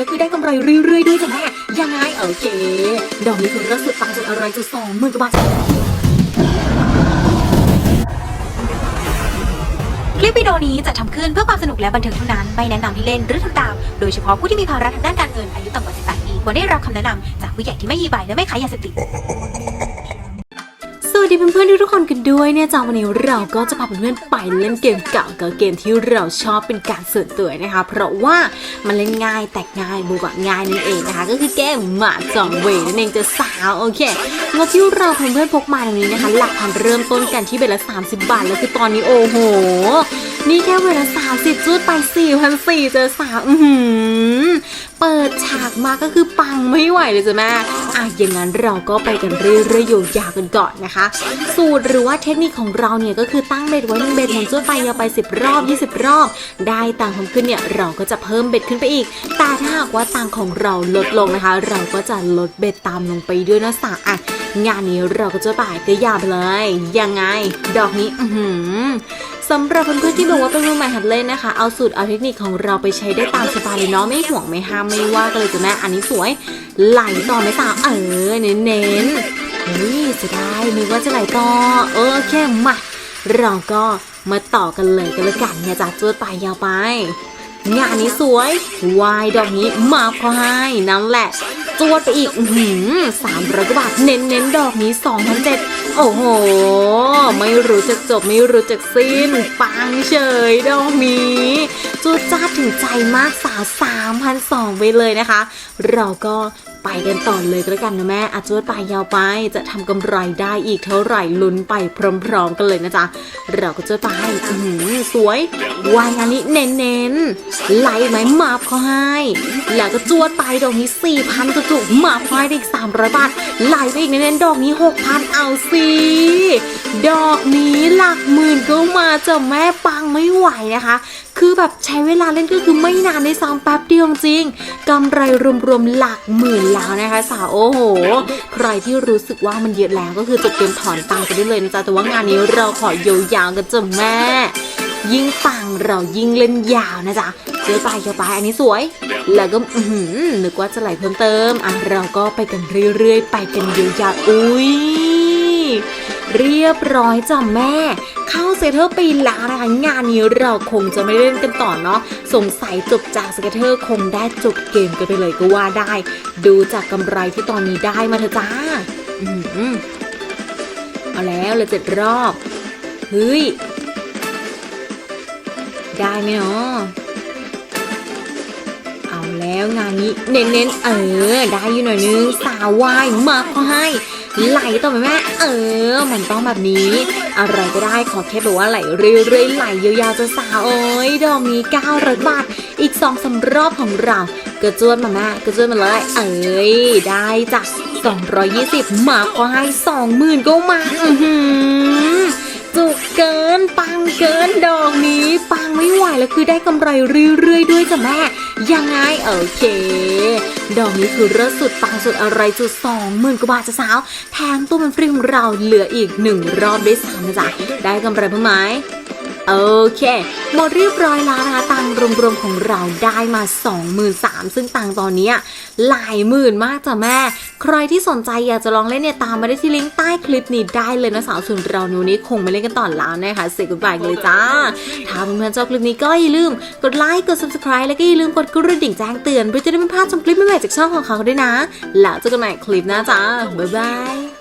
แล้วคือได้กำไรเรื่อยๆด้วยจ้ะแม่ยังไงโอเคดอกนี้คือเริ่มสุดปังสุดอะไรสุดสองหมื่นกว่าบาทคลิปวิดีโอนี้จะทำขึ้นเพื่อความสนุกและบันเทิงเท่านั้น ไม่แนะนำให้เล่นหรือทำตาม โดยเฉพาะผู้ที่มีภาระทางด้านการเงินอายุต่ำกว่า 18 ปีควรได้รับคำแนะนำจากผู้ใหญ่ที่ไม่ยีใบและไม่ขายยาเสพติด วัสดีเพื่อนๆทุกๆคนกันด้วยเนี่ยจ้าวันนี้เราก็จะพาเพื่อนๆไปเล่นเกมเก่ากับเกมที่เราชอบเป็นการส่วนตัวนะคะ เพราะว่ามันเล่นง่ายแตกง่ายบูบะง่ายนั่นเองนะคะ ก็คือเกมหมาจองเวนั่นเองจะสาวโอเคงบที่เราเพื่อนๆพกมาตรงนี้นะคะ หลักพันเริ่มต้นกันที่เบลละ30บาทแล้วคือตอนนี้โอ้โห นี่แค่เวลา30จุดไป4,400เจอสาวอือหือเปิดฉากมาก็คือปังไม่ไหวเลยจ้ะแม่ อะอย่างนั้นเราก็ไปกันเรื่อยๆยาวๆกันก่อนนะคะ สูตรหรือว่าเทคนิคของเราเนี่ยก็คือตั้งเบ็ดไว้หนึ่งเบ็ดหมุนจ้วไปยาวไป 10 รอบ 20 รอบ ได้ตังค์ขึ้นเนี่ยเราก็จะเพิ่มเบ็ดขึ้นไปอีก แต่ถ้าหากว่าตังค์ของเราลดลงนะคะ เราก็จะลดเบ็ดตามลงไปด้วยนะสาอะงานนี้เราก็จะไปก็ยาวไปเลย ยังไง ดอกนี้ อือหือ สำหรับเพื่อนๆที่บอกว่าเป็นมือใหม่หัดเล่นนะคะ เอาสูตรเอาเทคนิคของเราไปใช้ได้ตามสบายเลยเนาะไม่ห่วงไม่ห้ามไม่ว่ากันเลยจ้ะแม่อันนี้สวย ไหลต่อไหมสาวเออเน้นๆเฮ้ยจะได้นึกว่าจะไหลต่อโอเคมาเราก็มาต่อกันเลยกันละกันเนี่ยจากจวดไปยาวไป งานนี้สวย วายดอกนี้มาพอให้นั่นแหละ จวดไปอีกหืมสามร้อยกว่าบาทเน้นเน้นดอกนี้สองพันเจ็ดโอ้โห ไม่รู้จะจบไม่รู้จะสิ้น ปังเฉยดอกนี้จูดจ้าถึงใจมากสาวสามพันสองไปเลยนะคะ เราก็ ไปกันต่อเลยก็แล้วกันนะแม่อาจวดไปยาวไป จะทำกำไรได้อีกเท่าไหร่ลุ้นไปพร้อมๆกันเลยนะจ๊ะ เราก็จะไปอือหือสวยวายงานนี้เน้นๆไล่ไหมมาบเขาให้ แล้วก็จวดไปดอกนี้4,000จุกๆมาบเขาให้ได้อีก300บาทไล่ไปอีกเน้นๆดอกนี้6,000เอาสิดอกนี้หลักหมื่นก็มาจะแม่ปังไม่ไหวนะคะ คือแบบใช้เวลาเล่นก็คือไม่นานในซ้ำแป๊บเดียวจริงกำไรรวมๆหลักหมื่นแล้วนะคะ สาวโอ้โห ใครที่รู้สึกว่ามันเยอะแล้วก็คือจะเตรียมถอนตังค์กันได้เลยนะจ๊ะแต่ว่างานนี้เราขอยาวๆกันจ้ะแม่ ยิ่งปังเรายิ่งเล่นยาวนะจ๊ะเจอไปเจอไปอันนี้สวย แล้วก็อื้อหือนึกว่าจะไหลเพิ่มเติมอะเราก็ไปกันเรื่อยๆ ไปกันยาวๆอุ้ย เรียบร้อยจ้ะแม่ เข้าเซเทอร์ปีแล้วนะคะงานนี้เราคงจะไม่เล่นกันต่อเนาะสงสัยจบจากเกเทอร์คงได้จบเกมกันไปเลยก็ว่าได้ ดูจากกำไรที่ตอนนี้ได้มาเถอะจ้าอือหือเอาแล้วเลยเจ็ดรอบ เฮ้ย ได้ไหมเนาะเอาแล้วงานนี้เน้นๆเออ ได้อยู่หน่อยนึง สาววายมาขอให้ ไหลต่อไหมแม่ เออ มันต้องแบบนี้ อะไรก็ได้ขอแค่แบบว่าไหลเรื่อยๆไหลยาวๆจะสาวโอ้ยดอกนี้900บาท อีกสองสามรอบของเรากระจวนมาแม่กระจวนมาเลย เอ้ยได้จ้ะ220 มาขอให้20,000ก็มาอือหือจุกเกินปังเกินดอกนี้ ปังไม่ไหวแล้วคือได้กำไรเรื่อยๆด้วยจ้ะแม่ ยังไงโอเค ดอกนี้คือเลิศสุดปังสุดอะไรจุดสองหมื่นกว่าบาทจะสาว แถมตัวมันฟรีของเราเหลืออีกหนึ่งรอบด้วยซ้ำนะจ๊ะได้กำไรเพิ่มไหม โอเค หมดเรียบร้อยแล้วนะคะตังรวมๆของเราได้มา 23,000ซึ่งตังตอนนี้หลายหมื่นมากจ้ะแม่ ใครที่สนใจอยากจะลองเล่นเนี่ยตามมาได้ที่ลิงก์ใต้คลิปนี้ได้เลยนะสาวส่วนเราหนูนี้คงไม่เล่นกันต่อแล้วนะคะเสร็จกุบายเลยจ้า ถ้าเพื่อนๆชอบคลิปนี้ก็อย่าลืมกดไลค์กด subscribe แล้วก็อย่าลืมกดกระดิ่งแจ้งเตือนเพื่อจะได้ไม่พลาดชมคลิปใหม่ๆจากช่องของเขาด้วยนะ แล้วเจอกันใหม่คลิปหน้าจ้าบ๊ายบาย